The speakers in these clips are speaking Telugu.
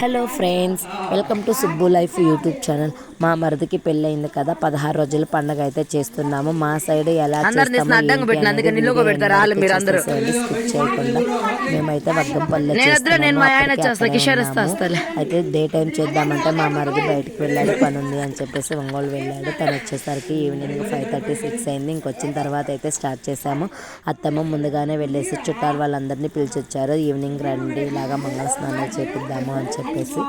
Hello friends welcome to Subbu life YouTube channel. మా మరిదికి పెళ్ళయింది కదా పదహారు రోజుల పండగ అయితే చేస్తున్నాము. మా సైడ్ ఎలా చేయకుండా మేమైతే వగ్గంపల్లి నేను వద్దులే, నేను మా ఆయన అప్పటికే వచ్చేస్తా, అక్కడే కిషోర్ వస్తా, ఉన్నాము. వస్తాలే. అయితే డే టైం చేద్దామంటే మా మరిది బయటకు వెళ్ళాడు పని ఉంది అని చెప్పేసి ఒంగోలు వెళ్ళాడు. తను వచ్చేసరికి ఈవినింగ్ ఫైవ్ థర్టీ సిక్స్ అయింది. ఇంకొచ్చిన తర్వాత అయితే స్టార్ట్ చేసాము అత్తమ్మ ముందుగానే వెళ్ళేసి చుట్టాలు వాళ్ళందరినీ పిలిచొచ్చారు. ఈవినింగ్ రండి ఇలాగా మంగళ స్నానాలు చేపిద్దాము అని చెప్పేసి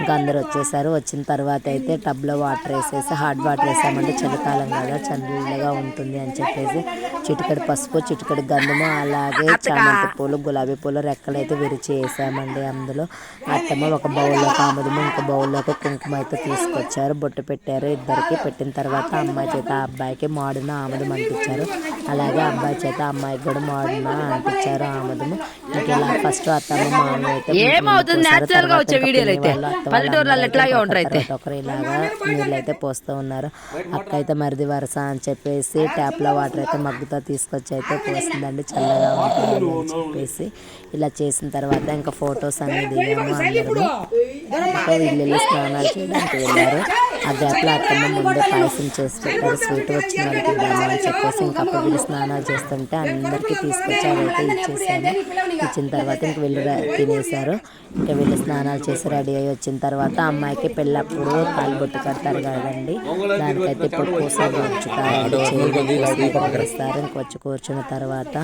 ఇంకా అందరు వచ్చేసారు. వచ్చిన తర్వాత అయితే టబ్లో వాటర్ వేసేసి హాట్ వాటర్ వేసామంటే చలికాలం కదా చల్లగా ఉంటుంది అని చెప్పేసి చిటికడి పసుపు చిటికడి గంధము అలాగే చామంతి పూలు గులాబీ పూలు రెక్కలు అయితే విరిచి వేసామండి అందులో. అత్తమ్మ ఒక బౌల్లో ఆముదము ఇంకో బౌల్లోకి కుంకుమ అయితే తీసుకొచ్చారు. బొట్టు పెట్టారు ఇద్దరికి. పెట్టిన తర్వాత అమ్మాయి చేత ఆ అబ్బాయికి మాడున ఆముదం అంటించారు. అలాగే అబ్బాయి చేత అమ్మాయికి కూడా మాడున అంటించారు ఆముదము. ఇంక ఇలా ఫస్ట్ అత్తమ్మ మామూలు అయితే. ఒకరి ఇలాగా నీళ్ళు అయితే పోస్తూ ఉన్నారు. అక్క అయితే మరిది వరుస అని చెప్పేసి ట్యాప్లో వాటర్ అయితే మగ్గుతో తీసుకొచ్చి అయితే పోసిందండి చల్లగా ఉంటుంది అని చెప్పేసి ఇలా చేసిన తర్వాత ఇంకా ఫొటోస్ అన్ని దిగాము వెళ్ళి స్నానాలు చేయడానికి వెళ్ళారు. ఆ గ్యాప్లో అత్తమ్మ ముందే పాయసం చేసి పెట్టారు స్వీట్ వచ్చిన వాళ్ళకి ఇద్దాము అని చెప్పేసి ఇంకా అప్పుడు వీళ్ళు స్నానాలు చేస్తుంటే అందరికీ తీసుకొచ్చి అవైతే ఇచ్చేసాము ఇచ్చిన తర్వాత ఇంక వీళ్ళు ర- తినేశారు. ఇంకా వీళ్ళు స్నానాలు చేసి రెడీ అయ్యి వచ్చిన తర్వాత అమ్మాయికి పెళ్ళప్పుడు తాలిబొట్టు కడతారు కదండి. దానికైతే ఇప్పుడు పూస గుచ్చుతారు చేస్తారు ఇంక వచ్చి కూర్చున్న తర్వాత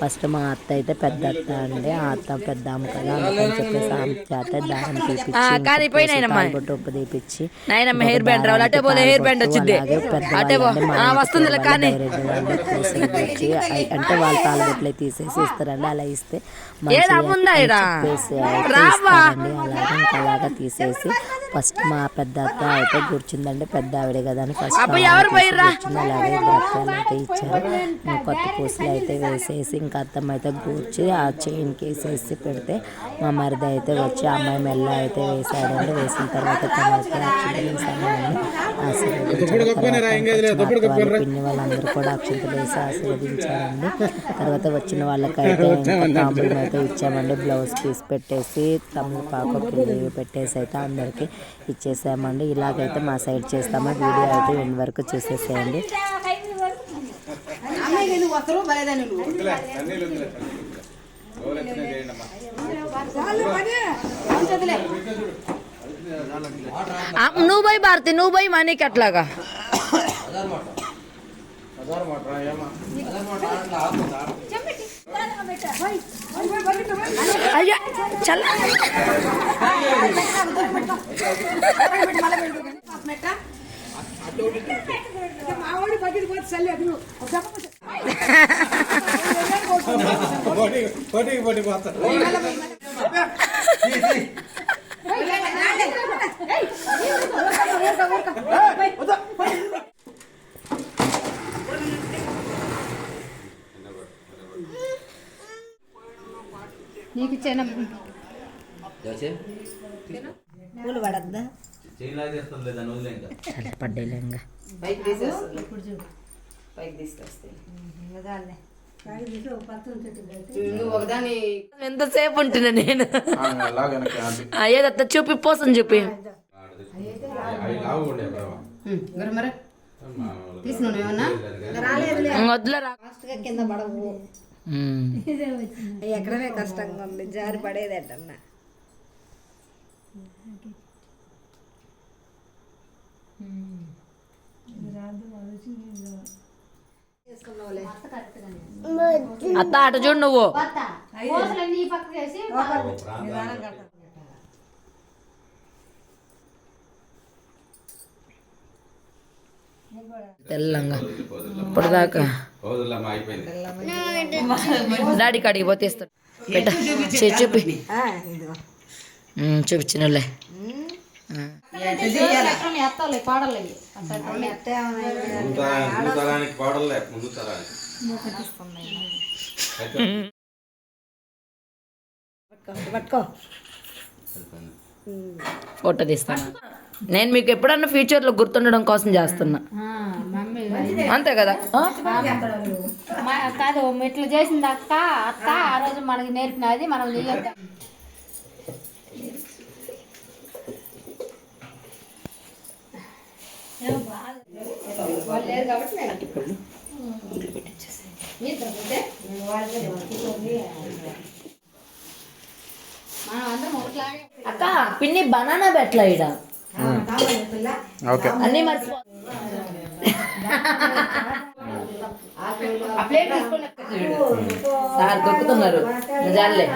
ఫస్ట్ మా అత్త అయితే పెద్ద అత్త అండి. ఆ అత్త పెద్ద అమ్మ కదా అందుకని చెప్పేసి ఆమె చేత దారం తీపిచ్చి. తాలిబొట్టు ఉప్పు తీపిచ్చి బ్యాండ్ రావాలి. అటే పోలే హెయిర్ బ్యాండ్ వచ్చింది అటే పో. వాళ్ళ కానీ అంటే వాళ్ళ తాళబొట్లే తీసేసి ఇస్తారండి అలా ఇస్తే అలాగా తీసేసి ఫస్ట్ మా పెద్ద అత్త అయితే కూర్చుందండి. పెద్ద ఆవిడ కదా అని ఫస్ట్? కూర్చుంది. అలాగే ఇద్దరు అత్తలు అయితే ఇచ్చారు. ఇంకా కొత్త పూసలు అయితే వేసేసి ఇంకా అత్తమ్మ అయితే కూర్చి ఆ చైన్ వేసేసి పెడితే మా మరిది అయితే వచ్చి ఆ అమ్మాయి మెల్ల అయితే వేసాడండి. వేసిన తర్వాత పిన్ని వాళ్ళందరూ కూడా అక్షంతలు వేసి ఆశీర్వదించారండి. తర్వాత వచ్చిన వాళ్ళకైతే తాంబూలం అయితే ఇచ్చామండి. బ్లౌజ్ పీస్ పెట్టేసి తమలపాకు పిల్లి పెట్టేసి అయితే అందరికీ ఇచ్చేసామండి. ఇలాగైతే మా సైడ్ చేస్తాము. వీడియో అయితే ఎండ్ వరకు చూసేసేయండి. నువ్వు పోయి భారతి నువ్వు పోయి మనీకి అట్లాగా. అయ్యా చల్ల. పోటీకి పోటీ పోతారు నీకు చాలా పడ్డాయిలే ఇంకా. ఎంతసేపు ఉంటున్నా నేను? ఆ, ఏదత్త చూపి పోసం చూపి. తీసుకున్నాను ఏమన్నా? వద్దులరా కింద. పడవు. ఎక్కడమే కష్టంగా ఉంది. జారి పడేదేటన్నా. అత్త అటు చూడు నువ్వు. తెల్లంగా. ఇప్పుడు దాకా డాడీ కాడికి పోతే ఇస్తాడు. చూపి. చూపించినలే పాడలే ముందు తరానికి ఫోటో తీస్తాను నేను మీకు ఎప్పుడన్నా ఫ్యూచర్లో గుర్తుండడం కోసం చేస్తున్నా. అంతే కదా? కాదు ఇట్లా చేసింది అక్క అత్త ఆ రోజు మనకి నేర్పినది మనం చెయ్యొద్దు కాబట్టి అక్క పిన్ని బనానా పెట్ల ఇడ ఓకే. అన్ని మర్చిపో సార్ దొక్కుతున్నారు నిజాలే